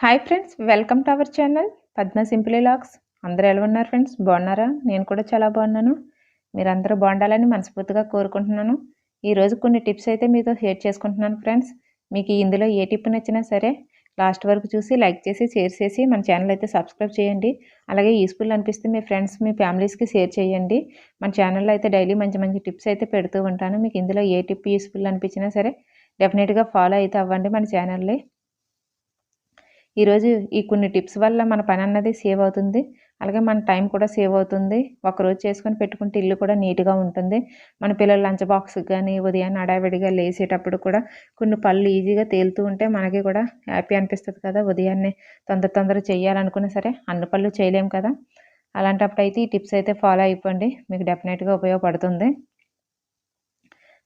Hi friends welcome to our channel Padma simple looks అందరూ ఎలా ఉన్నారు ఫ్రెండ్స్ బాగున్నారా? నేను కూడా చాలా బాగున్నాను. మీరందరూ బాగుండాలని మనస్ఫూర్తిగా కోరుకుంటున్నాను. ఈరోజు కొన్ని టిప్స్ అయితే మీతో షేర్ చేసుకుంటున్నాను ఫ్రెండ్స్ మీకు ఇందులో ఏ టిప్ నచ్చినా సరే లాస్ట్ వరకు చూసి లైక్ చేసి షేర్ చేసి మన ఛానల్ అయితే సబ్స్క్రైబ్ చేయండి. అలాగే యూస్ఫుల్ అనిపిస్తే మీ ఫ్రెండ్స్ మీ ఫ్యామిలీస్కి షేర్ చేయండి. మన ఛానల్లో అయితే డైలీ మంచి మంచి టిప్స్ అయితే పెడుతూ ఉంటాను. మీకు ఇందులో ఏ టిప్ యూస్ఫుల్ అనిపించినా సరే డెఫినెట్గా ఫాలో అయితే అవ్వండి మన ఛానల్ని ఈరోజు ఈ కొన్ని టిప్స్ వల్ల మన పని అన్నది సేవ్ అవుతుంది. అలాగే మన టైం కూడా సేవ్ అవుతుంది. ఒకరోజు చేసుకొని పెట్టుకుంటే ఇల్లు కూడా నీట్గా ఉంటుంది. మన పిల్లల లంచ్ బాక్స్కి కానీ ఉదయాన్నే అడావిడిగా లేచేటప్పుడు కూడా కొన్ని పళ్ళు ఈజీగా తేలుతూ ఉంటే మనకి కూడా హ్యాపీ అనిపిస్తుంది కదా. ఉదయాన్నే తొందర తొందర చేయాలనుకున్నా సరే అన్ని పళ్ళు చేయలేం కదా. అలాంటప్పుడు అయితే ఈ టిప్స్ అయితే ఫాలో అయిపోండి. మీకు డెఫినెట్గా ఉపయోగపడుతుంది.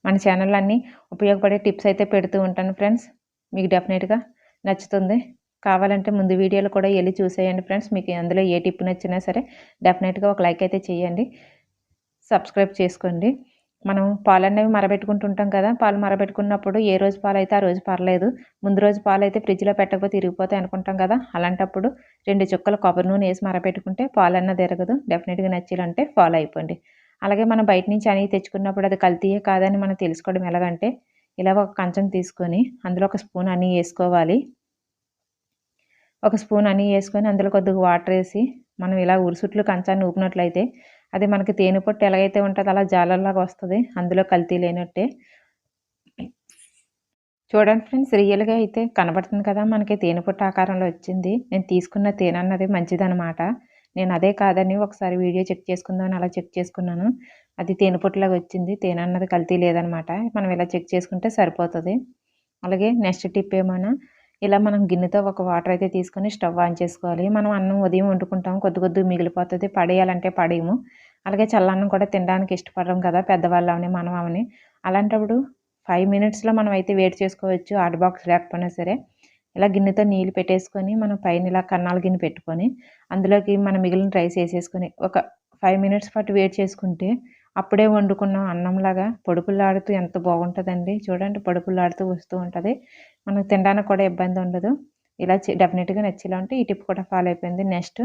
మన ఛానల్ అన్నీ ఉపయోగపడే టిప్స్ అయితే పెడుతూ ఉంటాను ఫ్రెండ్స్. మీకు డెఫినెట్గా నచ్చుతుంది. కావాలంటే ముందు వీడియోలు కూడా వెళ్ళి చూసేయండి ఫ్రెండ్స్. మీకు అందులో ఏ టిప్ నచ్చినా సరే డెఫినెట్గా ఒక లైక్ అయితే చేయండి. సబ్స్క్రైబ్ చేసుకోండి. మనం పాలు అనేవి మరబెట్టుకుంటుంటాం కదా పాలు మరబెట్టుకున్నప్పుడు ఏ రోజు పాలు అయితే ఆ రోజు పర్లేదు. ముందు రోజు పాలు అయితే ఫ్రిడ్జ్లో పెట్టకపోతే ఇరిగిపోతాయి అనుకుంటాం కదా అలాంటప్పుడు రెండు చుక్కలు కొబ్బరి నూనె వేసి మరబెట్టుకుంటే పాలు అన్న తిరగదు. డెఫినెట్గా నచ్చాలంటే ఫాలో అయిపోండి. అలాగే మనం బయట నుంచి అనేది తెచ్చుకున్నప్పుడు అది కల్తీయే కాదని మనం తెలుసుకోవడం ఎలాగంటే ఇలా ఒక కంచం తీసుకొని అందులో ఒక స్పూన్ అని వేసుకోవాలి. ఒక స్పూన్ అని వేసుకొని అందులో కొద్దిగా వాటర్ వేసి మనం ఇలా ఉరుసుట్లు కంచాన్ని ఊపినట్లయితే అది మనకి తేనె పొట్టు ఎలాగైతే ఉంటుందో అలా జాలర్లాగా వస్తుంది. అందులో కల్తీ లేనట్టే. చూడండి ఫ్రెండ్స్ రియల్గా అయితే కనబడుతుంది కదా మనకి తేనె పొట్టు ఆకారంలో వచ్చింది. నేను తీసుకున్న తేనె అన్నది మంచిదనమాట నేను అదే కాదని ఒకసారి వీడియో చెక్ చేసుకుందామని అలా చెక్ చేసుకున్నాను. అది తేనె పొట్టులాగా వచ్చింది. తేనె అన్నది కల్తీ లేదనమాట మనం ఇలా చెక్ చేసుకుంటే సరిపోతుంది. అలాగే నెక్స్ట్ టిప్ ఏమైనా ఇలా మనం గిన్నెతో ఒక వాటర్ అయితే తీసుకొని స్టవ్ ఆన్ చేసుకోవాలి. మనం అన్నం ఉదయం వండుకుంటాం కొద్ది కొద్ది మిగిలిపోతుంది పడేయాలంటే పడేయము. అలాగే చల్లన్నం కూడా తినడానికి ఇష్టపడడం కదా పెద్దవాళ్ళు అవని మనం అవని. అలాంటప్పుడు ఫైవ్ మినిట్స్లో మనం అయితే వేడి చేసుకోవచ్చు హాట్ బాక్స్ లేకపోయినా సరే. ఇలా గిన్నెతో నీళ్ళు పెట్టేసుకొని మనం పైన ఇలా కన్నాల గిన్నె పెట్టుకొని అందులోకి మనం మిగిలిన రైస్ వేసేసుకొని ఒక ఫైవ్ మినిట్స్ పాటు వేడి చేసుకుంటే అప్పుడే వండుకున్న అన్నంలాగా పడుపులాడుతూ ఎంత బాగుంటుందండి. చూడండి పడుపులాడుతూ వస్తూ ఉంటుంది. మనకు తినడానికి కూడా ఇబ్బంది ఉండదు. ఇలా డెఫినెట్గా నచ్చేలా ఉంటే ఈ టిప్ కూడా ఫాలో అయిపోయింది. నెక్స్ట్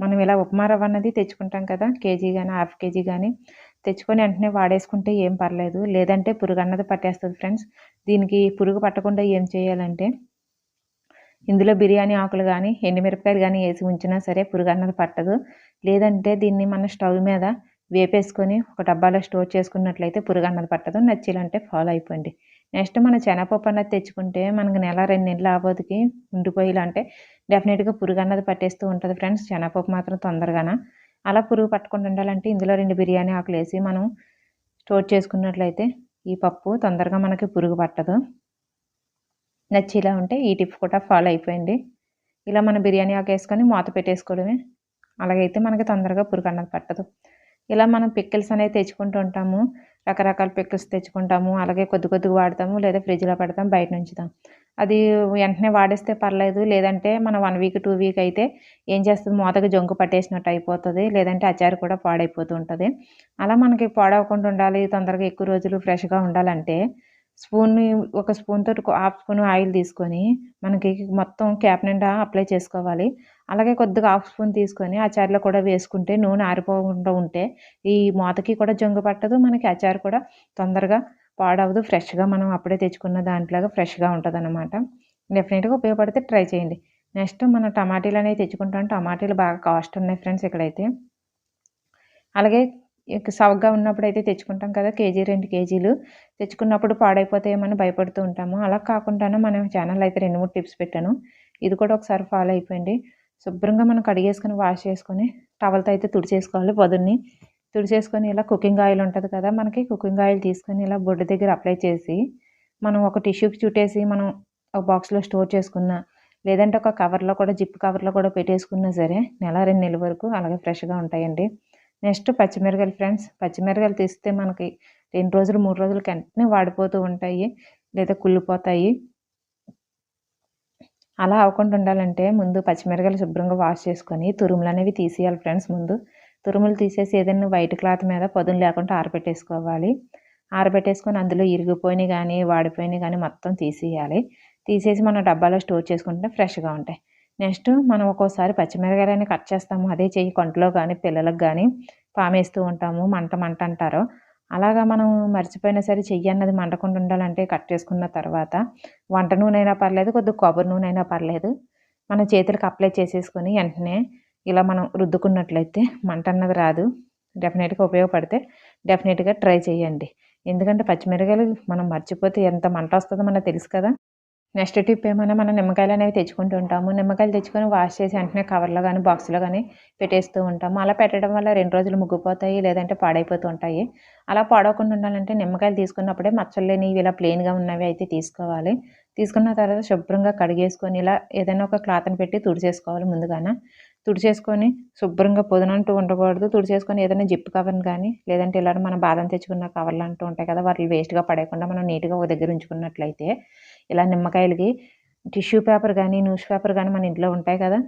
మనం ఇలా ఉప్మా రవ్వ అన్నది తెచ్చుకుంటాం కదా కేజీ కానీ హాఫ్ కేజీ కానీ తెచ్చుకొని వెంటనే వాడేసుకుంటే ఏం పర్లేదు. లేదంటే పురుగు అన్నది పట్టేస్తుంది ఫ్రెండ్స్. దీనికి పురుగు పట్టకుండా ఏం చేయాలంటే ఇందులో బిర్యానీ ఆకులు కానీ ఎండుమిరపకాయలు కానీ వేసి ఉంచినా సరే పురుగు అన్నది పట్టదు. లేదంటే దీన్ని మన స్టవ్ మీద వేపేసుకొని ఒక డబ్బాలో స్టోర్ చేసుకున్నట్లయితే పురుగు అన్నది పట్టదు నచ్చిలంటే ఫాలో అయిపోయింది నెక్స్ట్ మన శనగపప్పు అన్నది తెచ్చుకుంటే మనకు నెల రెండు నెలల ఆబోదికి ఉండిపోయేలా అంటే డెఫినెట్గా పురుగు అన్నది పట్టేస్తూ ఉంటుంది ఫ్రెండ్స్. శనగపప్పు మాత్రం తొందరగాన. అలా పురుగు పట్టకుండా ఉండాలంటే ఇందులో రెండు బిర్యానీ ఆకులు వేసి మనం స్టోర్ చేసుకున్నట్లయితే ఈ పప్పు తొందరగా మనకి పురుగు పట్టదు. నచ్చేలా ఉంటే ఈ టిప్ కూడా ఫాలో అయిపోయింది ఇలా మనం బిర్యానీ ఆకు వేసుకొని మూత పెట్టేసుకోవడమే. అలాగైతే మనకి తొందరగా పురుగు అన్నది పట్టదు. ఇలా మనం పిక్కిల్స్ అనేవి తెచ్చుకుంటూ ఉంటాము. రకరకాల పిక్కిల్స్ తెచ్చుకుంటాము. అలాగే కొద్ది కొద్దిగా వాడతాము. లేదా ఫ్రిడ్జ్లో పెడతాం. బయట ఉంచుతాం అది వెంటనే వాడేస్తే పర్లేదు. లేదంటే మనం వన్ వీక్ టూ వీక్ అయితే ఏం చేస్తుంది? మూతగా జంకు పట్టేసినట్టు అయిపోతుంది. లేదంటే అచారు కూడా పాడైపోతూ ఉంటుంది. అలా మనకి పాడవకుండా ఉండాలి. తొందరగా ఎక్కువ రోజులు ఫ్రెష్గా ఉండాలంటే స్పూన్ ఒక స్పూన్ తోటి హాఫ్ స్పూన్ ఆయిల్ తీసుకొని మనకి మొత్తం క్యాప్ నిండా అప్లై చేసుకోవాలి. అలాగే కొద్దిగా హాఫ్ స్పూన్ తీసుకొని అచారులో కూడా వేసుకుంటే నూనె ఆరిపోకుండా ఉంటే ఈ మూతకి కూడా జొంగు పట్టదు మనకి అచారు కూడా తొందరగా పాడవదు. ఫ్రెష్గా మనం అప్పుడే తెచ్చుకున్న దాంట్లాగా ఫ్రెష్గా ఉంటుంది అనమాట డెఫినెట్గా ఉపయోగపడితే ట్రై చేయండి. నెక్స్ట్ మనం టమాటీలు అనేవి తెచ్చుకుంటాం. టమాటీలు బాగా కాస్ట్ ఉన్నాయి ఫ్రెండ్స్ ఇక్కడైతే. అలాగే సవగ్గా ఉన్నప్పుడు అయితే తెచ్చుకుంటాం కదా కేజీ రెండు కేజీలు. తెచ్చుకున్నప్పుడు పాడైపోతాయేమని భయపడుతూ ఉంటాము. అలా కాకుండా మనం ఛానల్ అయితే రెండు మూడు టిప్స్ పెట్టాను. ఇది కూడా ఒకసారి ఫాలో అయిపోయింది శుభ్రంగా మనం కడిగేసుకొని వాష్ చేసుకొని టవల్తో అయితే తుడిచేసుకోవాలి. పొద్దున్ని తుడిచేసుకొని ఇలా కుకింగ్ ఆయిల్ ఉంటుంది కదా మనకి కుకింగ్ ఆయిల్ తీసుకొని ఇలా బొడ్డు దగ్గర అప్లై చేసి మనం ఒక టిష్యూకి చుట్టేసి మనం ఒక బాక్స్లో స్టోర్ చేసుకున్న లేదంటే ఒక కవర్లో కూడా జిప్ కవర్లో కూడా పెట్టేసుకున్నా సరే నెల రెండు నెలల వరకు అలాగే ఫ్రెష్గా ఉంటాయండి. నెక్స్ట్ పచ్చిమిరకాయలు ఫ్రెండ్స్ పచ్చిమిరకాయలు తీస్తే మనకి రెండు రోజులు మూడు రోజులు వెంటనే వాడిపోతూ ఉంటాయి లేదా కుళ్ళిపోతాయి. అలా అవ్వకుండా ఉండాలంటే ముందు పచ్చిమిరకాయలు శుభ్రంగా వాష్ చేసుకొని తురుములు అనేవి తీసేయాలి ఫ్రెండ్స్ ముందు. తురుములు తీసేసి ఏదైనా వైట్ క్లాత్ మీద పొదును లేకుండా ఆరబెట్టేసుకోవాలి. ఆరబెట్టేసుకొని అందులో ఇరిగిపోయినవి కానీ వాడిపోయినాయి కానీ మొత్తం తీసేయాలి. తీసేసి మనం డబ్బాలో స్టోర్ చేసుకుంటే ఫ్రెష్గా ఉంటాయి. నెక్స్ట్ మనం ఒక్కోసారి పచ్చిమిరకాయలని కట్ చేస్తాము. అదే చెయ్యి కొంటలో కానీ పిల్లలకు కానీ పామేస్తూ ఉంటాము. మంట మంట అంటారు. అలాగా మనం మర్చిపోయినా సరే చెయ్యి అన్నది మంటకుండా ఉండాలంటే కట్ చేసుకున్న తర్వాత వంట నూనె అయినా పర్లేదు కొద్దిగా కొబ్బరి నూనె అయినా పర్లేదు మన చేతులకు అప్లై చేసేసుకొని వెంటనే ఇలా మనం రుద్దుకున్నట్లయితే మంట అన్నది రాదు. డెఫినెట్గా ఉపయోగపడితే డెఫినెట్గా ట్రై చేయండి ఎందుకంటే పచ్చిమిరకాయలు మనం మర్చిపోతే ఎంత మంట వస్తుందో మనకు తెలుసు కదా. నెక్స్ట్ టిప్ ఏమైనా మనం నిమ్మకాయలు అనేవి తెచ్చుకుంటూ ఉంటాము. నిమ్మకాయలు తెచ్చుకొని వాష్ చేసి వెంటనే కవర్లో కానీ బాక్స్లో కానీ పెట్టేస్తూ ఉంటాము. అలా పెట్టడం వల్ల రెండు రోజులు ముగ్గిపోతాయి లేదంటే పాడైపోతూ ఉంటాయి. అలా పాడవకుండా ఉండాలంటే నిమ్మకాయలు తీసుకున్నప్పుడే మచ్చలు లేనివి ఇలా ప్లెయిన్గా ఉన్నవి అయితే తీసుకోవాలి. తీసుకున్న తర్వాత శుభ్రంగా కడిగేసుకొని ఇలా ఏదైనా ఒక క్లాత్ని పెట్టి తుడిచేసుకోవాలి ముందుగానే. తుడిచేసుకొని శుభ్రంగా పొదనంటూ ఉండకూడదు. తుడిచేసుకొని ఏదైనా జిప్ కవర్ని కానీ లేదంటే ఇలా మన బాదం తెచ్చుకున్న కవర్లు అంటూ ఉంటాయి కదా వాటిని వేస్ట్గా పడేయకుండా మనం నీట్గా ఒక దగ్గర ఉంచుకున్నట్లయితే ఇలా నిమ్మకాయలకి టిష్యూ పేపర్ కానీ న్యూస్ పేపర్ కానీ మన ఇంట్లో ఉంటాయి కదా.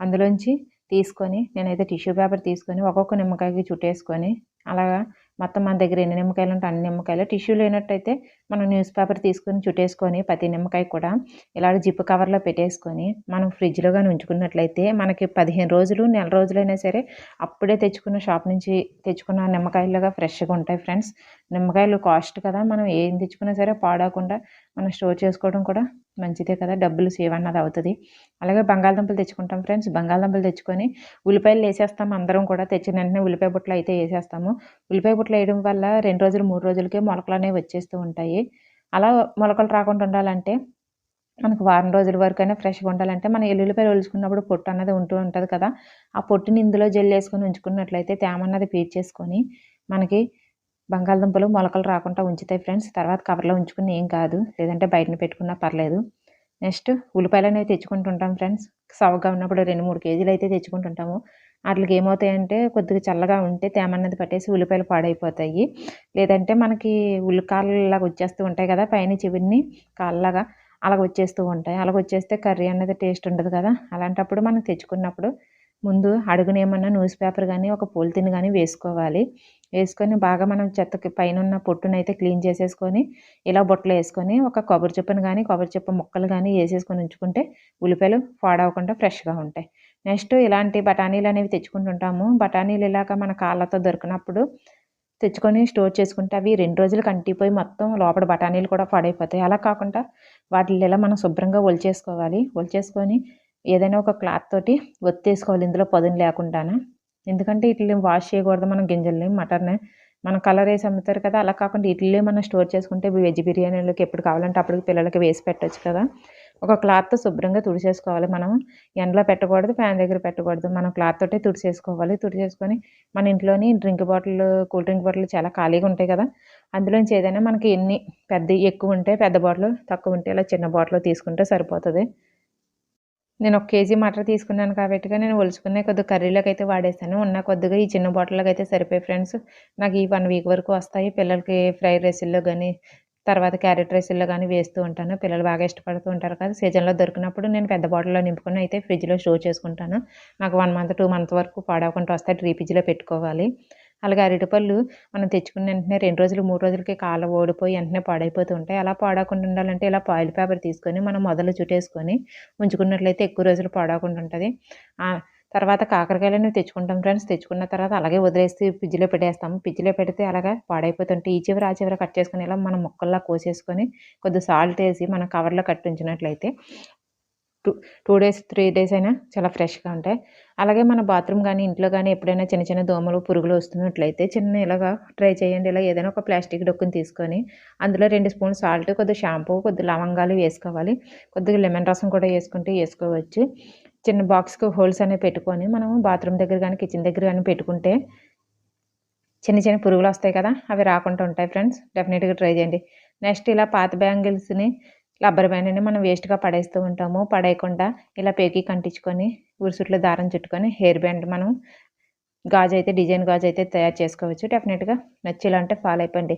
అందులోంచి తీసుకొని నేనైతే టిష్యూ పేపర్ తీసుకొని ఒక్కొక్క నిమ్మకాయకి చుట్టేసుకొని అలాగా మొత్తం మన దగ్గర ఎన్ని నిమ్మకాయలు ఉంటే అన్ని నిమ్మకాయలు. టిష్యూ లేనట్టయితే మనం న్యూస్ పేపర్ తీసుకొని చుట్టేసుకొని ప్రతి నిమ్మకాయ కూడా ఇలా జిప్ కవర్లో పెట్టేసుకొని మనం ఫ్రిడ్జ్లో కానీ ఉంచుకున్నట్లయితే మనకి పదిహేను రోజులు నెల రోజులైనా సరే అప్పుడే తెచ్చుకున్న షాప్ నుంచి తెచ్చుకున్న నిమ్మకాయలుగా ఫ్రెష్గా ఉంటాయి ఫ్రెండ్స్. నిమ్మకాయలు కాస్ట్ కదా మనం ఏం తెచ్చుకున్నా సరే పాడకుండా మనం స్టోర్ చేసుకోవడం కూడా మంచిదే కదా డబ్బులు సేవ్ అన్నది అవుతుంది. అలాగే బంగాళదుంపలు తెచ్చుకుంటాం ఫ్రెండ్స్. బంగాళదుంపలు తెచ్చుకొని ఉల్లిపాయలు వేసేస్తాం అందరం కూడా. తెచ్చిన వెంటనే ఉల్లిపాయ బుట్టలు అయితే వేసేస్తాము. ఉల్లిపాయ బుట్టలు వేయడం వల్ల రెండు రోజులు మూడు రోజులకే మొలకలు అనేవి వచ్చేస్తూ ఉంటాయి. అలా మొలకలు రాకుండా ఉండాలంటే మనకు వారం రోజుల వరకు అయినా ఫ్రెష్గా ఉండాలంటే మనం ఎల్లుల్లిపాయలు ఒలుచుకున్నప్పుడు పొట్టు అన్నది ఉంటూ ఉంటుంది కదా. ఆ పొట్టుని ఇందులో జెల్ వేసుకొని ఉంచుకున్నట్లయితే తేమ అన్నది పీల్చేసుకొని మనకి బంగాళదుంపలు మొలకలు రాకుండా ఉంచుతాయి ఫ్రెండ్స్. తర్వాత కవర్లో ఉంచుకుని ఏం కాదు. లేదంటే బయటన పెట్టుకున్నా పర్లేదు. నెక్స్ట్ ఉల్లిపాయలు అనేవి తెచ్చుకుంటుంటాం ఫ్రెండ్స్. సవగా ఉన్నప్పుడు రెండు మూడు కేజీలు అయితే తెచ్చుకుంటుంటాము. వాటికి ఏమవుతాయంటే కొద్దిగా చల్లగా ఉంటే తేమ అన్నది పట్టేసి ఉల్లిపాయలు పాడైపోతాయి. లేదంటే మనకి ఉల్లికాళ్ళలాగా వచ్చేస్తూ ఉంటాయి కదా పైన చివరిని కాళ్ళలాగా అలాగ వచ్చేస్తూ ఉంటాయి. అలాగ వచ్చేస్తే కర్రీ అన్నది టేస్ట్ ఉండదు కదా. అలాంటప్పుడు మనం తెచ్చుకున్నప్పుడు ముందు అడుగునేమన్నా న్యూస్ పేపర్ కానీ ఒక పోలిథిన్ కానీ వేసుకోవాలి. వేసుకొని బాగా మనం చెత్తకి పైన ఉన్న పొట్టునైతే క్లీన్ చేసేసుకొని ఇలా బుట్టలు వేసుకొని ఒక కొబ్బరి చుప్పను కానీ కొబ్బరి చుప్ప ముక్కలు కానీ వేసేసుకొని ఉంచుకుంటే ఉల్లిపాయలు పాడవకుండా ఫ్రెష్గా ఉంటాయి. నెక్స్ట్ ఇలాంటి బఠానీలు అనేవి తెచ్చుకుంటుంటాము. బఠానీలు ఇలాగ మన కాళ్ళతో దొరికినప్పుడు తెచ్చుకొని స్టోర్ చేసుకుంటే అవి రెండు రోజులు కంటిపోయి మొత్తం లోపల బఠానీలు కూడా పాడైపోతాయి. అలా కాకుండా వాటిని ఇలా మనం శుభ్రంగా ఒలిచేసుకోవాలి. ఒలిచేసుకొని ఏదైనా ఒక క్లాత్ తోటి ఒత్తేసుకోవాలి ఇందులో పదును లేకుండా ఎందుకంటే వీటిని వాష్ చేయకూడదు మనం గింజల్ని మటన్ని. మనం కలర్ వేసి అమ్ముతారు కదా అలా కాకుండా వీటిని మనం స్టోర్ చేసుకుంటే వెజ్ బిర్యానీలోకి ఎప్పుడు కావాలంటే అప్పటికి పిల్లలకి వేసి పెట్టచ్చు కదా. ఒక క్లాత్తో శుభ్రంగా తుడిచేసుకోవాలి మనం ఎండలో పెట్టకూడదు ఫ్యాన్ దగ్గర పెట్టకూడదు. మనం క్లాత్ తోటే తుడిచేసుకోవాలి. తుడిచేసుకొని మన ఇంట్లోని drink bottle cool drink bottle చాలా ఖాళీగా ఉంటాయి కదా. అందులోంచి ఏదైనా మనకి ఎన్ని పెద్ద ఎక్కువ ఉంటే పెద్ద బాటిల్ తక్కువ ఉంటే ఇలా చిన్న బాటిల్ తీసుకుంటే సరిపోతుంది. నేను ఒక కేజీ మటర్ తీసుకున్నాను కాబట్టి నేను ఒలుచుకునే కొద్దిగా కర్రీలోకి అయితే వాడేసాను ఉన్న కొద్దిగా ఈ చిన్న బాటిల్లోకి అయితే సరిపోయి ఫ్రెండ్స్. నాకు ఈ వన్ వీక్ వరకు వస్తాయి. పిల్లలకి ఫ్రైడ్ రైస్ల్లో కానీ తర్వాత క్యారెట్ రైస్ల్లో కానీ వేస్తూ ఉంటాను. పిల్లలు బాగా ఇష్టపడుతూ ఉంటారు కదా. సీజన్లో దొరికినప్పుడు నేను పెద్ద బాటిల్లో నింపుకుని అయితే ఫ్రిడ్జ్లో స్టోర్ చేసుకుంటాను. నాకు వన్ మంత్ టూ మంత్ వరకు పాడవకుండా వస్తాయి డ్రీ ఫ్రిడ్జ్లో పెట్టుకోవాలి. అలాగే అరటిపళ్ళు మనం తెచ్చుకున్న వెంటనే రెండు రోజులు మూడు రోజులకి కాళ్ళ ఓడిపోయి వెంటనే పాడైపోతూ ఉంటాయి. అలా పాడకుండా ఉండాలంటే ఇలా పాయిల్ పేపర్ తీసుకొని మనం మొదలు చుట్టేసుకొని ఉంచుకున్నట్లయితే ఎక్కువ రోజులు పాడకుండా ఉంటుంది. తర్వాత కాకరకాయలను తెచ్చుకుంటాం ఫ్రెండ్స్. తెచ్చుకున్న తర్వాత అలాగే వదిలేసి పిజ్జిలో పెట్టేస్తాము పిజ్జిలో పెడితే అలాగే పాడైపోతుంటే ఈ చివర ఆ చివర కట్ చేసుకుని ఇలా మనం ముక్కల్లా కోసేసుకొని కొద్దిగా సాల్ట్ వేసి మనం కవర్లో కట్టించినట్లయితే two two days three days అయినా చాలా ఫ్రెష్గా ఉంటాయి. అలాగే మన బాత్రూమ్ కానీ ఇంట్లో కానీ ఎప్పుడైనా చిన్న చిన్న దోమలు పురుగులు వస్తున్నట్లయితే చిన్న ఇలాగా ట్రై చేయండి. ఇలా ఏదైనా ఒక ప్లాస్టిక్ డొక్కుని తీసుకొని అందులో రెండు స్పూన్ సాల్ట్ కొద్దిగా షాంపూ కొద్దిగా లవంగాలు వేసుకోవాలి. కొద్దిగా లెమన్ రసం కూడా వేసుకుంటే వేసుకోవచ్చు. చిన్న బాక్స్కి హోల్స్ అనేవి పెట్టుకొని మనం బాత్రూమ్ దగ్గర కానీ కిచెన్ దగ్గర కానీ పెట్టుకుంటే చిన్న చిన్న పురుగులు వస్తాయి కదా అవి రాకుండా ఉంటాయి ఫ్రెండ్స్. డెఫినెట్గా ట్రై చేయండి. నెక్స్ట్ ఇలా పాత బ్యాంగిల్స్ని రబ్బర్ బ్యాండ్ని మనం వేస్ట్గా పడేస్తూ ఉంటాము. పడేయకుండా ఇలా పేకి కంటించుకొని ఉరుసుట్లో దారం చుట్టుకొని హెయిర్ బ్యాండ్ మనం గాజు అయితే డిజైన్ గాజు అయితే తయారు చేసుకోవచ్చు. డెఫినెట్గా నచ్చేలాంటే ఫాలో అయిపోండి.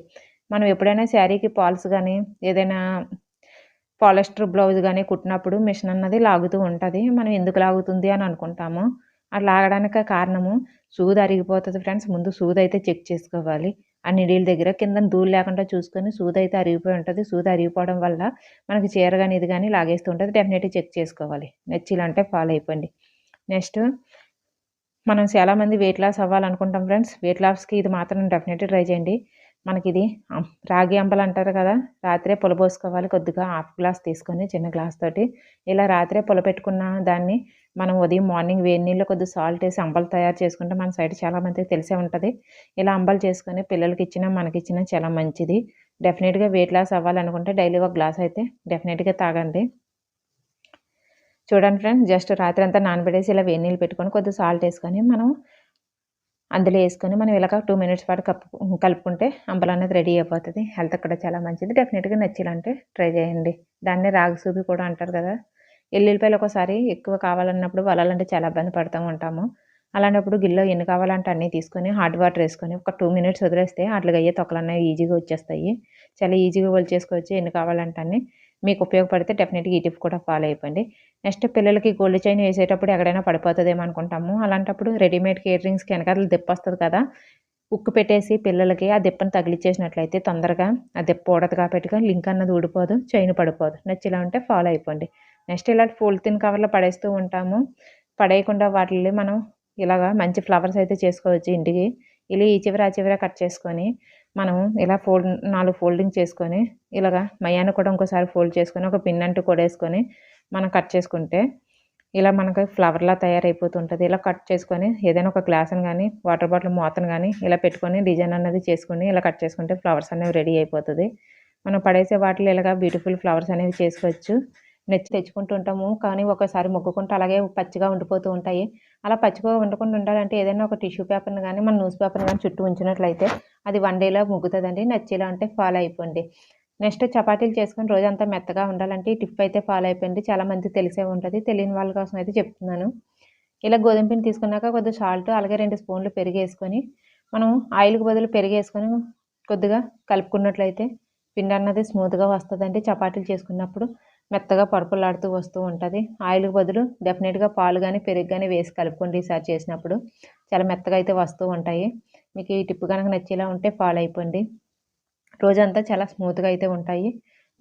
మనం ఎప్పుడైనా శారీకి పాల్స్ కానీ ఏదైనా పాలిస్టర్ బ్లౌజ్ కానీ కుట్టినప్పుడు మిషన్ అన్నది లాగుతూ ఉంటుంది. మనం ఎందుకు లాగుతుంది అని అనుకుంటాము. అది లాగడానికి కారణము సూది అరిగిపోతుంది ఫ్రెండ్స్. ముందు సూది అయితే చెక్ చేసుకోవాలి. ఆ నిడిల దగ్గర కింద ధూళి లేకుండా చూసుకొని సూది అయితే అరిగిపోయి ఉంటుంది. సూది అరిగిపోవడం వల్ల మనకి చీర కానీ ఇది కానీ లాగేస్తూ ఉంటుంది. డెఫినెట్గా చెక్ చేసుకోవాలి. నచ్చిలంటే ఫాలో అయిపోండి. నెక్స్ట్ మనం చాలామంది వెయిట్ లాస్ అవ్వాలనుకుంటాం ఫ్రెండ్స్ వెయిట్ లాస్కి ఇది మాత్రం డెఫినెట్గా ట్రై చేయండి. మనకి ఇది రాగి అంబలు అంటారు కదా రాత్రే పులబోసుకోవాలి. కొద్దిగా హాఫ్ గ్లాస్ తీసుకొని చిన్న గ్లాస్ తోటి ఇలా రాత్రే పులపెట్టుకున్న దాన్ని మనం ఉదయం మార్నింగ్ వేడి నీళ్ళు కొద్దిగా సాల్ట్ వేసి అంబలు తయారు చేసుకుంటే మన సైడ్ చాలామందికి తెలిసే ఉంటుంది. ఇలా అంబలు చేసుకొని పిల్లలకి ఇచ్చినా మనకి ఇచ్చినా చాలా మంచిది. డెఫినెట్గా వెయిట్ లాస్ అవ్వాలనుకుంటే డైలీ ఒక గ్లాస్ అయితే డెఫినెట్గా తాగండి. చూడండి ఫ్రెండ్స్ జస్ట్ రాత్రి అంతా నానబెట్టేసి ఇలా వేడి నీళ్ళు పెట్టుకొని కొద్దిగా సాల్ట్ వేసుకొని మనం అందులో వేసుకొని మనం ఇలాగ టూ మినిట్స్ పాటు కప్పు కలుపుకుంటే అంబలు అనేది రెడీ అయిపోతుంది. హెల్త్ కూడా చాలా మంచిది. డెఫినెట్గా నచ్చిలంటే ట్రై చేయండి. దాన్ని రాగి సూపి కూడా అంటారు కదా. ఎల్లుల్లిపాయలు ఒకసారి ఎక్కువ కావాలన్నప్పుడు వలాలంటే చాలా ఇబ్బంది పడుతూ ఉంటాము. అలాంటప్పుడు గిల్లో ఎన్ని కావాలంటే అన్నీ తీసుకొని హాట్ వాటర్ వేసుకొని ఒక టూ మినిట్స్ వదిలేస్తే అట్లా అయ్యే తొక్కలు అనేవి ఈజీగా వచ్చేస్తాయి. చాలా ఈజీగా చేసుకోవచ్చు ఎన్ని కావాలంటే అన్నీ. మీకు ఉపయోగపడితే డెఫినెట్గా ఈ టిప్ కూడా ఫాలో అయిపోండి. నెక్స్ట్ పిల్లలకి గోల్డ్ చైన్ వేసేటప్పుడు ఎక్కడైనా పడిపోతుందేమో అనుకుంటాము. అలాంటప్పుడు రెడీమేడ్ కేటరింగ్స్కి వెనకాల దెప్ప వస్తుంది కదా. ఉక్కు పెట్టేసి పిల్లలకి ఆ దిప్పను తగిలిచ్చేసినట్లయితే తొందరగా ఆ దిప్ప ఊడదు కాబట్టి లింక్ అన్నది ఊడిపోదు చైన్ పడిపోదు. నచ్చిలా ఉంటే ఫాలో అయిపోండి. నెక్స్ట్ ఇలాంటి పోలిథిన్ కవర్లో పడేస్తూ ఉంటాము. పడేయకుండా వాటిని మనం ఇలాగా మంచి ఫ్లవర్స్ అయితే చేసుకోవచ్చు ఇంటికి. ఇలా ఈ చివర ఆ చివర కట్ చేసుకొని మనం ఇలా ఫోల్డ్ నాలుగు ఫోల్డింగ్ చేసుకొని ఇలాగా మయాన్ని కూడా ఇంకోసారి ఫోల్డ్ చేసుకొని ఒక పిన్ అంటూ కొడేసుకొని మనం కట్ చేసుకుంటే ఇలా మనకి ఫ్లవర్లా తయారైపోతుంటుంది. ఇలా కట్ చేసుకొని ఏదైనా ఒక గ్లాస్ని కానీ వాటర్ బాటిల్ మూతను కానీ ఇలా పెట్టుకొని డిజైన్ అనేది చేసుకుని ఇలా కట్ చేసుకుంటే ఫ్లవర్స్ అనేవి రెడీ అయిపోతుంది. మనం పడేసే వాటిలో ఇలాగా బ్యూటిఫుల్ ఫ్లవర్స్ అనేవి చేసుకోవచ్చు. నెచ్చి తెచ్చుకుంటూ ఉంటాము. కానీ ఒకసారి మొక్కుకుంటూ అలాగే పచ్చిగా ఉండిపోతూ ఉంటాయి. అలా పచ్చిగా ఉండకుండా ఉండాలంటే ఏదైనా ఒక టిష్యూ పేపర్ని కానీ మన న్యూస్ పేపర్ని కానీ చుట్టూ ఉంచినట్లయితే అది వన్ డేలో ముగ్గుతుందండి. నచ్చేలా అంటే ఫాలో అయిపోండి. నెక్స్ట్ చపాతీలు చేసుకొని రోజంతా మెత్తగా ఉండాలంటే టిప్ అయితే ఫాలో అయిపోయింది చాలామంది తెలిసే ఉంటుంది. తెలియని వాళ్ళ కోసం అయితే చెప్తున్నాను. ఇలా గోధుమ పిండి తీసుకున్నాక కొద్దిగా సాల్ట్ అలాగే రెండు స్పూన్లు పెరుగు వేసుకొని మనం ఆయిల్కి బదులు పెరుగు వేసుకొని కొద్దిగా కలుపుకున్నట్లయితే పిండి అన్నది స్మూత్గా వస్తుందండి చపాతీలు చేసుకున్నప్పుడు. మెత్తగా పరుపులాడుతూ వస్తూ ఉంటుంది. ఆయిల్కి బదులు డెఫినెట్గా పాలు కానీ పెరుగు కానీ వేసి కలుపుకోండి ఈసారి చేసినప్పుడు. చాలా మెత్తగా అయితే వస్తూ ఉంటాయి. మీకు ఈ టిప్పు కనుక నచ్చేలా ఉంటే ఫాలో అయిపోండి రోజంతా చాలా స్మూత్గా అయితే ఉంటాయి.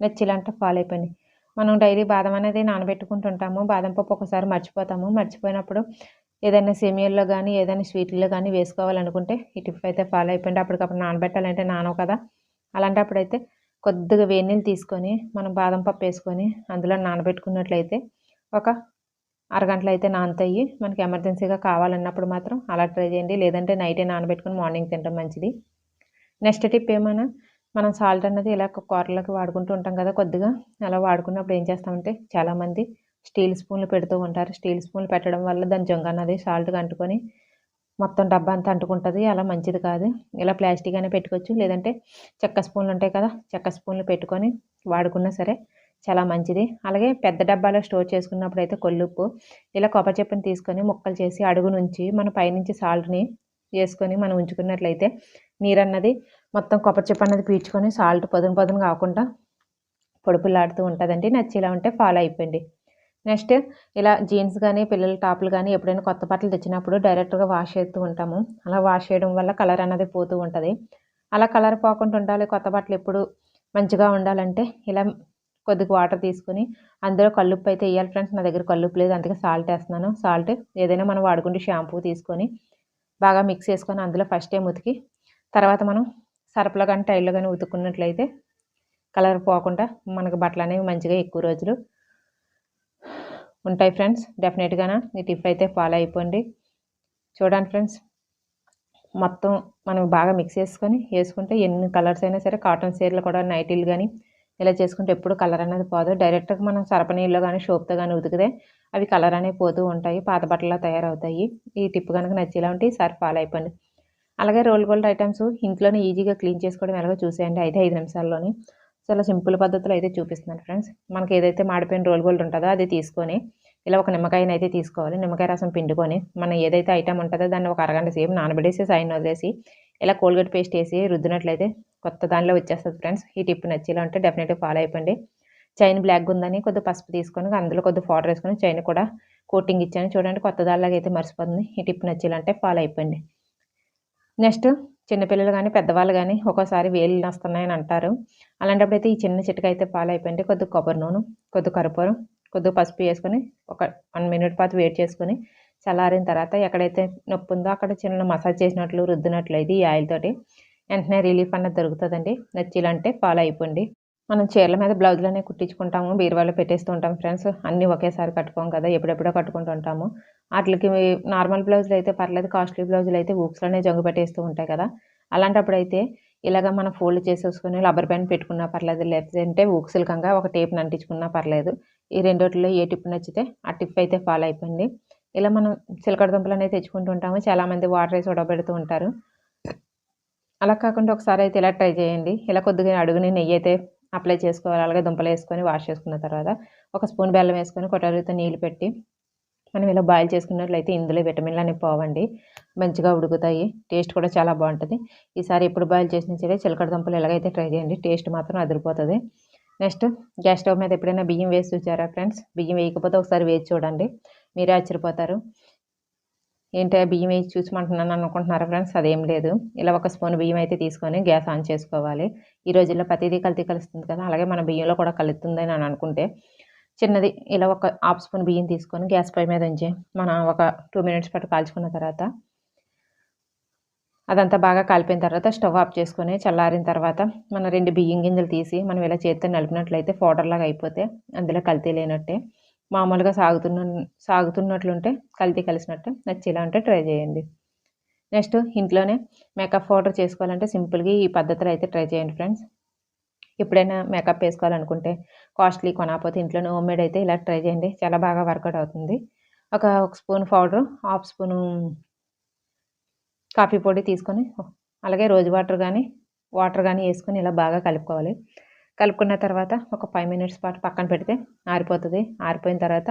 నచ్చేలా అంటే ఫాలో అయిపోయింది మనం డైలీ బాదం అనేది నానబెట్టుకుంటుంటాము బాదం పప్పు ఒకసారి మర్చిపోతాము. మర్చిపోయినప్పుడు ఏదైనా సేమియాల్లో కానీ ఏదైనా స్వీట్లో కానీ వేసుకోవాలనుకుంటే ఈ టిప్ అయితే ఫాలో అయిపోయింది అప్పటికప్పుడు నానబెట్టాలంటే నానవు కదా. అలాంటప్పుడైతే కొద్దిగా వేడి నీళ్ళు తీసుకొని మనం బాదం పప్పు వేసుకొని అందులో నానబెట్టుకున్నట్లయితే ఒక అరగంటలో అయితే నానతాయి. మనకి ఎమర్జెన్సీగా కావాలన్నప్పుడు మాత్రం అలా ట్రై చేయండి. లేదంటే నైటే నానబెట్టుకుని మార్నింగ్ తినడం మంచిది. నెక్స్ట్ టిప్ ఏమైనా మనం సాల్ట్ అన్నది ఇలా కూరలకు వాడుకుంటూ ఉంటాం కదా కొద్దిగా అలా వాడుకున్నప్పుడు ఏం చేస్తామంటే చాలామంది స్టీల్ స్పూన్లు పెడుతూ ఉంటారు. స్టీల్ స్పూన్లు పెట్టడం వల్ల దాని జొంగ అన్నది సాల్ట్ కంటుకొని మొత్తం డబ్బా అంతా అంటుకుంటుంది. అలా మంచిది కాదు. ఇలా ప్లాస్టిక్ అయినా పెట్టుకోవచ్చు. లేదంటే చెక్క స్పూన్లు ఉంటాయి కదా చెక్క స్పూన్లు పెట్టుకొని వాడుకున్నా సరే చాలా మంచిది. అలాగే పెద్ద డబ్బాలో స్టోర్ చేసుకున్నప్పుడు అయితే కొల్లుప్పు. ఇలా కొబ్బరి చెప్పుని తీసుకొని ముక్కలు చేసి అడుగు నుంచి మన పైనుంచి సాల్ట్ని వేసుకొని మనం ఉంచుకున్నట్లయితే నీరు అన్నది మొత్తం కొబ్బరి చెప్పు అన్నది పీల్చుకొని సాల్ట్ పదును పదును కాకుండా పొడుపులాడుతూ ఉంటుందండి. నచ్చేలా ఉంటే ఫాలో అయిపోయింది నెక్స్ట్ ఇలా జీన్స్ కానీ పిల్లల టాప్లు కానీ ఎప్పుడైనా కొత్త బట్టలు తెచ్చినప్పుడు డైరెక్ట్గా వాష్ చేస్తూ ఉంటాము. అలా వాష్ చేయడం వల్ల కలర్ అనేది పోతూ ఉంటుంది. అలా కలర్ పోకుండా ఉండాలి కొత్త బట్టలు ఎప్పుడు మంచిగా ఉండాలంటే ఇలా కొద్దిగా వాటర్ తీసుకుని అందులో కల్లుప్పు అయితే వేయాలి ఫ్రెండ్స్. నా దగ్గర కల్లుప్పు లేదు అందుకే సాల్ట్ వేస్తున్నాను. సాల్ట్ ఏదైనా మనం వాడుకుంటే షాంపూ తీసుకొని బాగా మిక్స్ చేసుకొని అందులో ఫస్ట్ టైం ఉతికి తర్వాత మనం సరపులో కానీ టైల్లో కానీ ఉతుక్కున్నట్లయితే కలర్ పోకుండా మనకు బట్టలు అనేవి మంచిగా ఎక్కువ రోజులు ఉంటాయి ఫ్రెండ్స్. డెఫినెట్గానా? ఈ టిప్ అయితే ఫాలో అయిపోండి. చూడండి ఫ్రెండ్స్. మొత్తం మనం బాగా మిక్స్ చేసుకొని వేసుకుంటే ఎన్ని కలర్స్ అయినా సరే కాటన్ సీర్లు కూడా నైటీలు కానీ ఇలా చేసుకుంటే ఎప్పుడు కలర్ అనేది పోదు. డైరెక్ట్గా మనం సరపనీళ్ళు కానీ షోప్తో కానీ ఉతికితే అవి కలర్ అనేవి పోతూ ఉంటాయి. పాత బట్టలా తయారవుతాయి. ఈ టిప్ కనుక నచ్చేలా ఉంటే ఈసారి ఫాలో అయిపోండి. అలాగే రోల్ గోల్డ్ ఐటమ్స్ ఇంట్లోనే ఈజీగా క్లీన్ చేసుకోవడం ఎలాగో చూసేయండి. ఐదు ఐదు నిమిషాల్లోని. చాలా సింపుల్ పద్ధతిలో అయితే చూపిస్తున్నాను ఫ్రెండ్స్. మనకి ఏదైతే మాడిపోయిన రోల్ గోల్డ్ ఉంటుందో అది తీసుకొని ఇలా ఒక నిమ్మకాయని అయితే తీసుకోవాలి. నిమ్మకాయ రసం పిండుకొని మనం ఏదైతే ఐటమ్ ఉంటుందో దాన్ని ఒక అరగంట సేపు నానబెట్టేసి సైన్ వదిలేసి ఇలా కోల్గేట్ పేస్ట్ వేసి రుద్దినట్లయితే కొత్త దానిలో వచ్చేస్తుంది ఫ్రెండ్స్. ఈ టిప్ నచ్చేలా ఉంటే డెఫినెట్గా ఫాలో అయిపోండి. చైన్ బ్లాక్ ఉందని కొద్దిగా పసుపు తీసుకొని అందులో కొద్దిగా పౌడర్ వేసుకొని చైన్ కూడా కోటింగ్ ఇచ్చాను. చూడండి కొత్త దానిలాగా అయితే మర్చిపోతుంది ఈ టిప్ నచ్చేలా అంటే ఫాలో అయిపోయింది నెక్స్ట్ చిన్నపిల్లలు కానీ పెద్దవాళ్ళు కానీ ఒక్కోసారి వేలు వస్తున్నాయని అంటారు. అలాంటప్పుడు అయితే ఈ చిన్న చిటిక అయితే పాలు అయిపోయింది కొద్దిగా కొబ్బరి నూనె కొద్దిగా కరుపూరం కొద్దిగా పసుపు వేసుకొని ఒక వన్ మినిట్ పాటు వేట్ చేసుకొని చల్లారిన తర్వాత ఎక్కడైతే నొప్పి ఉందో అక్కడ చిన్న మసాజ్ చేసినట్లు రుద్దినట్లు అయితే ఈ ఆయిల్ తోటి వెంటనే రిలీఫ్ అన్నది దొరుకుతుందండి. నచ్చిలంటే పాలు అయిపోండి మనం చీరల మీద బ్లౌజులనే కుట్టించుకుంటాము బీరువాలో పెట్టేస్తూ ఉంటాం ఫ్రెండ్స్. అన్నీ ఒకేసారి కట్టుకోం కదా ఎప్పుడెప్పుడో కట్టుకుంటూ ఉంటాము. వాటికి నార్మల్ బ్లౌజులు అయితే పర్లేదు కాస్ట్లీ బ్లౌజులు అయితే ఊక్స్లోనే జంగు పెట్టేస్తూ ఉంటాయి కదా. అలాంటప్పుడు అయితే ఇలాగ మనం ఫోల్డ్ చేసేసుకుని రబ్బర్ బ్యాండ్ పెట్టుకున్నా పర్లేదు లేదంటే ఊక్సిల్కంగా ఒక టేప్ అంటించుకున్నా పర్లేదు. ఈ రెండోటిలో ఏ టిప్ నచ్చితే ఆ టిప్ అయితే ఫాలో అయిపోయింది ఇలా మనం చిలకడ దుంపలు అనేది తెచ్చుకుంటూ ఉంటాము. చాలామంది వాటర్ వేసి ఉడబెడుతూ ఉంటారు. అలా కాకుండా ఒకసారి అయితే ఇలా ట్రై చేయండి. ఇలా కొద్దిగా అడుగుని నెయ్యి అయితే అప్లై చేసుకోవాలి. అలాగే దుంపలు వేసుకొని వాష్ చేసుకున్న తర్వాత ఒక స్పూన్ బెల్లం వేసుకొని కొట్టరితో నీళ్ళు పెట్టి మనం ఇలా బాయిల్ చేసుకున్నట్లయితే ఇందులో విటమిన్లు అనేవి పోవండి. మంచిగా ఉడుకుతాయి. టేస్ట్ కూడా చాలా బాగుంటుంది. ఈసారి ఎప్పుడు బాయిల్ చేసిన సరే చిలకడ దుంపలు ఎలాగైతే ట్రై చేయండి టేస్ట్ మాత్రం అదిరిపోతుంది. నెక్స్ట్ గ్యాస్ స్టవ్ మీద ఎప్పుడైనా బియ్యం వేసి చూసారా ఫ్రెండ్స్? బియ్యం వేయకపోతే ఒకసారి వేసి చూడండి. మీరే ఆశ్చర్యపోతారు. ఏంటి బియ్యం వేసి చూసుకుంటున్నాను అనుకుంటున్నారు ఫ్రెండ్స్? అదేం లేదు. ఇలా ఒక స్పూన్ బియ్యం అయితే తీసుకొని గ్యాస్ ఆన్ చేసుకోవాలి. ఈ రోజుల్లో ప్రతిదీ కల్తీ కలుస్తుంది కదా అలాగే మన బియ్యంలో కూడా కలుస్తుంది అని అనుకుంటే చిన్నది ఇలా ఒక హాఫ్ స్పూన్ బియ్యం తీసుకొని గ్యాస్ పై మీద ఉంచి మనం ఒక టూ మినిట్స్ పాటు కాల్చుకున్న తర్వాత అదంతా బాగా కాలిపోయిన తర్వాత స్టవ్ ఆఫ్ చేసుకొని చల్లారిన తర్వాత మన రెండు బియ్యం గింజలు తీసి మనం ఇలా చేతితో నలిపినట్లయితే పౌడర్ లాగా అయిపోతే అందులో కల్తీ లేనట్టే. మామూలుగా సాగుతున్న సాగుతున్నట్లుంటే కల్తీ కలిసినట్టు నచ్చేలా ఉంటే ట్రై చేయండి. నెక్స్ట్ ఇంట్లోనే మేకప్ పౌడర్ చేసుకోవాలంటే సింపుల్గా ఈ పద్ధతిలో అయితే ట్రై చేయండి ఫ్రెండ్స్. ఎప్పుడైనా మేకప్ వేసుకోవాలనుకుంటే కాస్ట్లీ కొనకపోతే ఇంట్లోనే హోమ్మేడ్ అయితే ఇలా ట్రై చేయండి. చాలా బాగా వర్కౌట్ అవుతుంది. ఒక ఒక spoon powder half spoon coffee పొడి తీసుకొని అలాగే రోజు వాటర్ కానీ వాటర్ కానీ వేసుకొని ఇలా బాగా కలుపుకోవాలి. కలుపుకున్న తర్వాత ఒక ఫైవ్ మినిట్స్ పాటు పక్కన పెడితే ఆరిపోతుంది. ఆరిపోయిన తర్వాత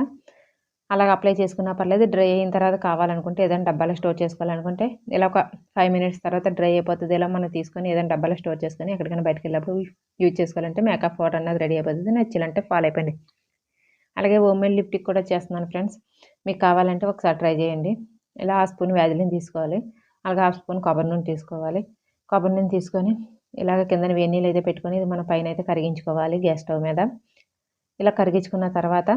అలాగ అప్లై చేసుకున్నా పర్లేదు డ్రై అయిన తర్వాత కావాలనుకుంటే ఏదైనా డబ్బాలో స్టోర్ చేసుకోవాలనుకుంటే ఇలా ఒక ఫైవ్ మినిట్స్ తర్వాత డ్రై అయిపోతుంది. ఇలా మనం తీసుకొని ఏదైనా డబ్బాలో స్టోర్ చేసుకొని ఎక్కడికైనా బయటకు వెళ్ళినప్పుడు యూజ్ చేసుకోవాలంటే మేకప్ పౌడర్ అన్నది రెడీ అయిపోతుంది. నచ్చాలంటే ఫాలో అయిపోయింది అలాగే ఓమెన్ లిప్టిక్ కూడా చేస్తున్నాను ఫ్రెండ్స్ మీకు కావాలంటే ఒకసారి ట్రై చేయండి. ఇలా ఆ స్పూన్ వ్యాజిలిన్ తీసుకోవాలి. అలాగే ఆ స్పూన్ కొబ్బరి నూనె తీసుకోవాలి. కొబ్బరి నూనె తీసుకొని ఇలాగ కింద వేడి నీళ్ళు అయితే పెట్టుకొని ఇది మన పైన అయితే కరిగించుకోవాలి గ్యాస్ స్టవ్ మీద. ఇలా కరిగించుకున్న తర్వాత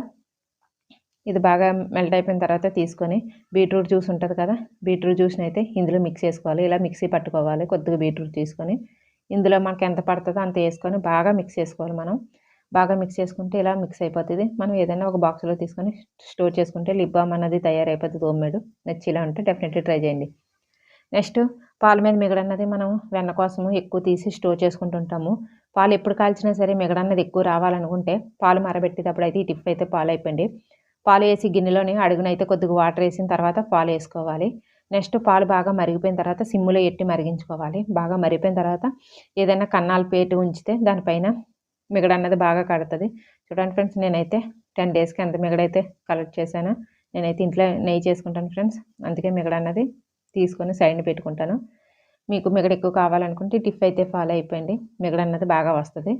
ఇది బాగా మెల్ట్ అయిపోయిన తర్వాత తీసుకొని బీట్రూట్ జ్యూస్ ఉంటుంది కదా బీట్రూట్ జ్యూస్ని అయితే ఇందులో మిక్స్ చేసుకోవాలి. ఇలా మిక్సీ పట్టుకోవాలి కొద్దిగా బీట్రూట్ తీసుకొని. ఇందులో మనకి ఎంత పడుతుందో అంత వేసుకొని బాగా మిక్స్ చేసుకోవాలి మనం. బాగా మిక్స్ చేసుకుంటే ఇలా మిక్స్ అయిపోతుంది. మనం ఏదైనా ఒక బాక్స్లో తీసుకొని స్టోర్ చేసుకుంటే లిప్ బామ్ అన్నది తయారైపోతుంది హోమ్మేడ్ నచ్చి ఇలా ఉంటే డెఫినెట్లీ ట్రై చేయండి. నెక్స్ట్ పాల మీద మిగడన్నది మనం వెన్న కోసము ఎక్కువ తీసి స్టోర్ చేసుకుంటుంటాము. పాలు ఎప్పుడు కాల్చినా సరే మిగడన్నది ఎక్కువ రావాలనుకుంటే పాలు మరబెట్టేటప్పుడు అయితే ఈ టిప్ అయితే పాలు అయిపోయింది పాలు వేసి గిన్నెలోని అడుగునైతే కొద్దిగా వాటర్ వేసిన తర్వాత పాలు వేసుకోవాలి. నెక్స్ట్ పాలు బాగా మరిగిపోయిన తర్వాత సిమ్ములో ఎట్టి మరిగించుకోవాలి. బాగా మరిగిపోయిన తర్వాత ఏదైనా కన్నాలు పేటు ఉంచితే దానిపైన మిగడ అన్నది బాగా కడుతుంది. చూడండి ఫ్రెండ్స్ నేనైతే టెన్ డేస్కి ఎంత మిగడైతే కలెక్ట్ చేశాను నేనైతే ఇంట్లో నెయ్యి చేసుకుంటాను ఫ్రెండ్స్. అందుకే మిగడ అన్నది తీసుకొని సైడ్ని పెట్టుకుంటాను. మీకు మిగడ ఎక్కువ కావాలనుకుంటే టిఫ్ అయితే ఫాలో అయిపోయింది. మిగడ అన్నది బాగా వస్తుంది.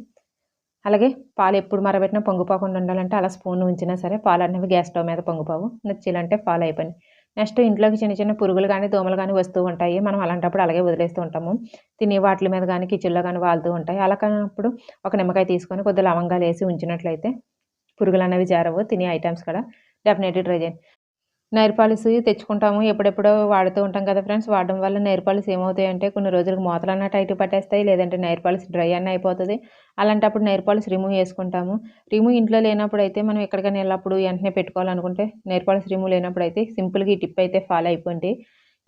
అలాగే పాలు ఎప్పుడు మరబెట్టినా పొంగిపోకుండా ఉండాలంటే అలా స్పూన్ ఉంచినా సరే పాలు అనేవి గ్యాస్ స్టవ్ మీద పొంగిపోవు. నచ్చిలంటే ఫాలో అయిపోయింది. నెక్స్ట్ ఇంట్లోకి చిన్న చిన్న పురుగులు కానీ దోమలు కానీ వస్తూ ఉంటాయి. మనం అలాంటప్పుడు అలాగే వదిలేస్తూ ఉంటాము. తినే వాటి మీద కానీ కిచెన్లో కానీ వాళ్తూ ఉంటాయి. అలా కానప్పుడు ఒక నిమ్మకాయ తీసుకొని కొద్దిగా లవంగాలు వేసి ఉంచినట్లయితే పురుగులు అనేవి జారవు. తినే ఐటమ్స్ కూడా డెఫినెట్లీ ట్రై చేయండి. నేర్పాలిస్ తెచ్చుకుంటాము ఎప్పుడెప్పుడో వాడుతూ ఉంటాం కదా ఫ్రెండ్స్. వాడడం వల్ల నేర్పాలిస్ ఏమవుతాయంటే ఏమవుతాయి అంటే కొన్ని రోజులకు మూతలు అన్న టైట్ పట్టేస్తాయి లేదంటే నేర్పాలిస్ డ్రై అన్న అయిపోతుంది. అలాంటప్పుడు నేర్పాలిస్ రిమూవ్ చేసుకుంటాము. రిమూవ్ ఇంట్లో లేనప్పుడు అయితే మనం ఎక్కడికైనా వెళ్ళినప్పుడు వెంటనే పెట్టుకోవాలనుకుంటే నేర్పాలిస్ రిమూవ్ లేనప్పుడు అయితే సింపుల్గా ఈ టిప్ అయితే ఫాలో అయిపోండి.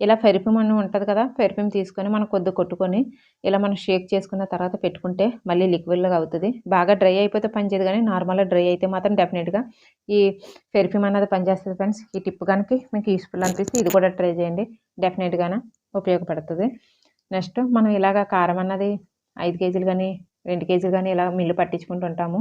ఇలా పెరిఫ్యూమ్ అని ఉంటుంది కదా పెరిఫ్యూమ్ తీసుకొని మనం కొద్ది కొట్టుకొని ఇలా మనం షేక్ చేసుకున్న తర్వాత పెట్టుకుంటే మళ్ళీ లిక్విడ్గా అవుతుంది. బాగా డ్రై అయిపోతే పనిచేయదు కానీ నార్మల్గా డ్రై అయితే మాత్రం డెఫినెట్గా ఈ పెరిఫ్యూమ్ అన్నది పనిచేస్తుంది ఫ్రెండ్స్ ఈ టిప్ కనుక మీకు యూస్ఫుల్ అనిపిస్తే ఇది కూడా ట్రై చేయండి. డెఫినెట్గానే ఉపయోగపడుతుంది. నెక్స్ట్ మనం ఇలాగ కారం అన్నది ఐదు కేజీలు కానీ రెండు కేజీలు కానీ ఇలా మిల్లు పట్టించుకుంటూ ఉంటాము.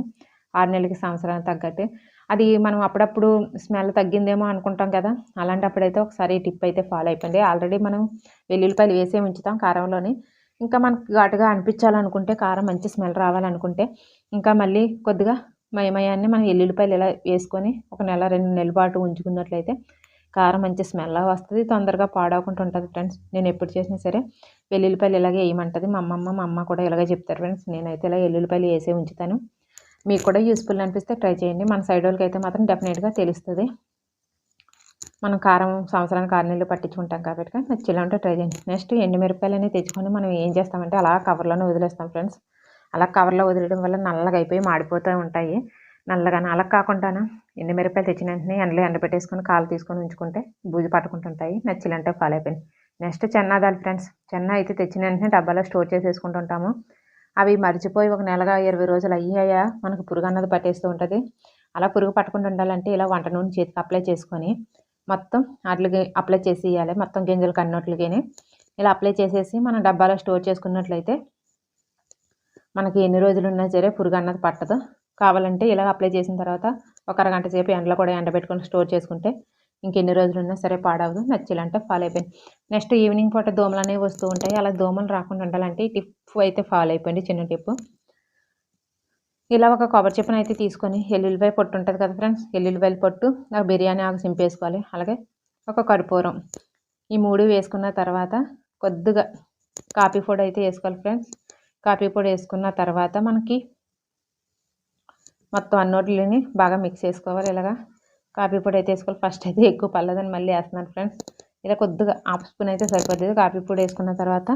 ఆరు నెలలకి సంవత్సరానికి తగ్గట్టు. అది మనం అప్పుడప్పుడు స్మెల్ తగ్గిందేమో అనుకుంటాం కదా. అలాంటప్పుడైతే ఒకసారి టిప్ అయితే ఫాలో అయిపోయింది ఆల్రెడీ మనం వెల్లుల్లిపాయలు వేసే ఉంచుతాం కారంలోని. ఇంకా మనకు ఘాటుగా అనిపించాలనుకుంటే కారం మంచి స్మెల్ రావాలనుకుంటే ఇంకా మళ్ళీ కొద్దిగా మయమయాన్ని మనం ఎల్లుల్లిపాయలు ఇలా వేసుకొని ఒక నెల రెండు నెలల పాటు ఉంచుకున్నట్లయితే కారం మంచి స్మెల్ వస్తుంది. తొందరగా పాడవకుండా ఉంటుంది ఫ్రెండ్స్. నేను ఎప్పుడు చేసినా సరే వెల్లుల్లిపాయలు ఇలాగే వేయమంటుంది. మా అమ్మమ్మ మా అమ్మ కూడా ఇలాగే చెప్తారు ఫ్రెండ్స్. నేనైతే ఇలా వెల్లుల్లిపాయలు వేసే ఉంచుతాను. మీకు కూడా యూస్ఫుల్ అనిపిస్తే ట్రై చేయండి. మన సైడ్ వాళ్ళకి అయితే మాత్రం డెఫినెట్గా తెలుస్తుంది. మనం కారం సంవత్సరానికి ఆరు నీళ్ళు పట్టించుకుంటాం కాబట్టి నచ్చేలా ఉంటే ట్రై చేయండి. నెక్స్ట్ ఎండుమిరపకాయలు అనేవి తెచ్చుకొని మనం ఏం చేస్తామంటే అలా కవర్లోనే వదిలేస్తాం ఫ్రెండ్స్ అలా కవర్లో వదిలేయడం వల్ల నల్లగా అయిపోయి మాడిపోతూ ఉంటాయి. నల్లగానే అలా కాకుండా ఎండుమిరపకాయలు తెచ్చిన వెంటనే ఎండలో ఎండబెట్టేసుకొని కాలు తీసుకొని ఉంచుకుంటే బూజు పట్టుకుంటుంటాయి. నచ్చిలంటే ఫాలో అయిపోయింది నెక్స్ట్ చెన్నాదాలు ఫ్రెండ్స్ చెన్న అయితే తెచ్చిన వెంటనే డబ్బాలో స్టోర్ చేసేసుకుంటుంటాము అవి మర్చిపోయి ఒక నెలగా ఇరవై రోజులు అయ్యాయా? మనకు పురుగు అన్నది పట్టేస్తూ ఉంటుంది. అలా పురుగు పట్టకుండా ఉండాలంటే ఇలా వంట నూనె చేతికి అప్లై చేసుకొని మొత్తం వాటికి అప్లై చేసి ఇవ్వాలి మొత్తం గింజలు కన్నట్లుగానే ఇలా అప్లై చేసేసి మనం డబ్బాలో స్టోర్ చేసుకున్నట్లయితే మనకి ఎన్ని రోజులు ఉన్నా సరే పురుగు అన్నది పట్టదు. కావాలంటే ఇలా అప్లై చేసిన తర్వాత ఒక అరగంట సేపు ఎండలో కూడా ఎండబెట్టుకొని స్టోర్ చేసుకుంటే ఇంకెన్ని రోజులు ఉన్నా సరే పాడవదు నచ్చాలంటే ఫాలో అయిపోయింది నెక్స్ట్ ఈవినింగ్ పూట దోమలు అనేవి వస్తూ ఉంటాయి అలా దోమలు రాకుండా ఉండాలంటే ఈ టిప్ అయితే ఫాలో అయిపోయింది చిన్న టిప్. ఇలా ఒక కొబ్బరి చెప్పును అయితే తీసుకొని ఎల్లుల్లిపాయ పొట్టు ఉంటుంది కదా ఫ్రెండ్స్ ఎల్లుల్లిపాయల పొట్టు ఆ బిర్యానీ ఆకు సింపేసుకోవాలి అలాగే ఒక కర్పూరం. ఈ మూడు వేసుకున్న తర్వాత కొద్దిగా కాఫీ పొడి అయితే వేసుకోవాలి ఫ్రెండ్స్. కాఫీ పొడి వేసుకున్న తర్వాత మనకి మొత్తం అన్నోట్లని బాగా మిక్స్ చేసుకోవాలి ఇలాగా. కాఫీ పొడి అయితే వేసుకోవాలి. ఫస్ట్ అయితే ఎక్కువ పల్లదని మళ్ళీ వేస్తున్నాను ఫ్రెండ్స్. ఇలా కొద్దిగా హాఫ్ స్పూన్ అయితే సరిపోతుంది. కాఫీ పొడి వేసుకున్న తర్వాత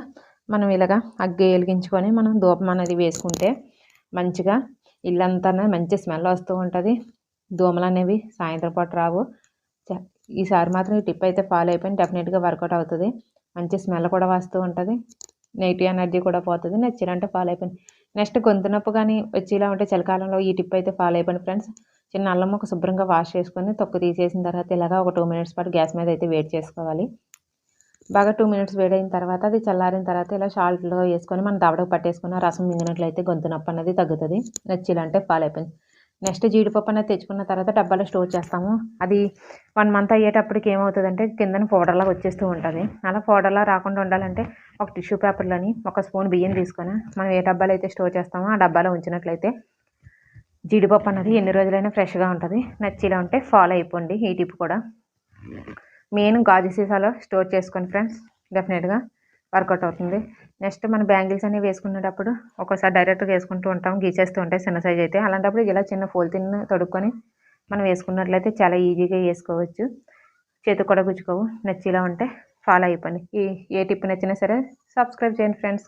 మనం ఇలాగా అగ్గి వెలిగించుకొని మనం దూపం అనేది వేసుకుంటే మంచిగా ఇల్లంతా మంచి స్మెల్ వస్తూ ఉంటుంది. దోమలు అనేవి సాయంత్రం పూట రావు. ఈసారి మాత్రం ఈ టిప్ అయితే ఫాలో అయిపోయింది. డెఫినెట్గా వర్కౌట్ అవుతుంది. మంచి స్మెల్ కూడా వస్తూ ఉంటుంది. నెగిటివ్ ఎనర్జీ కూడా పోతుంది. నచ్చినంటే ఫాలో అయిపోయింది నెక్స్ట్ గొంతు నొప్పి కానీ వచ్చేలా ఉంటే చలికాలంలో ఈ టిప్ అయితే ఫాలో అయిపోయింది ఫ్రెండ్స్. చిన్న అల్లం ఒక శుభ్రంగా వాష్ చేసుకొని తొక్కు తీసేసిన తర్వాత ఇలాగా ఒక టూ మినిట్స్ పాటు గ్యాస్ మీద అయితే వేడి చేసుకోవాలి. బాగా టూ మినిట్స్ వేడైన తర్వాత అది చల్లారిన తర్వాత ఇలా షాల్ట్లో వేసుకొని మనం దవడకు పట్టేసుకున్న రసం మింగినట్లయితే గొంతు నొప్పి అనేది తగ్గుతుంది. నచ్చిలంటే ఫాలో అయిపోయింది. నెక్స్ట్ జీడిపప్పు అనేది తెచ్చుకున్న తర్వాత డబ్బాలో స్టోర్ చేస్తాము. అది వన్ మంత్ అయ్యేటప్పటికి ఏమవుతుందంటే కిందన పౌడర్లా వచ్చేస్తూ ఉంటుంది. అలా పౌడర్లా రాకుండా ఉండాలంటే ఒక టిష్యూ పేపర్లని ఒక స్పూన్ బియ్యం తీసుకొని మనం ఏ డబ్బాలో అయితే స్టోర్ చేస్తామో ఆ డబ్బాలో ఉంచినట్లయితే జీడిపప్పు అన్నది ఎన్ని రోజులైనా ఫ్రెష్గా ఉంటుంది. నచ్చిలా ఉంటే ఫాలో అయిపోండి. ఈ టిప్ కూడా. మెయిన్ గాజు సీసాలో స్టోర్ చేసుకోండి ఫ్రెండ్స్. డెఫినెట్గా వర్కౌట్ అవుతుంది. నెక్స్ట్ మన బ్యాంగిల్స్ అనేవి వేసుకునేటప్పుడు ఒకసారి డైరెక్ట్గా వేసుకుంటూ ఉంటాం. గీచేస్తూ ఉంటాయి చిన్న సైజ్ అయితే. అలాంటప్పుడు ఇలా చిన్న ఫోల్ తిన్న తొడుక్కొని మనం వేసుకున్నట్లయితే చాలా ఈజీగా వేసుకోవచ్చు. చేతి కూడా గుచ్చుకోవు. నచ్చిలా ఉంటే ఫాలో అయిపోండి. ఈ ఏ టిప్ నచ్చినా సరే సబ్స్క్రైబ్ చేయండి ఫ్రెండ్స్.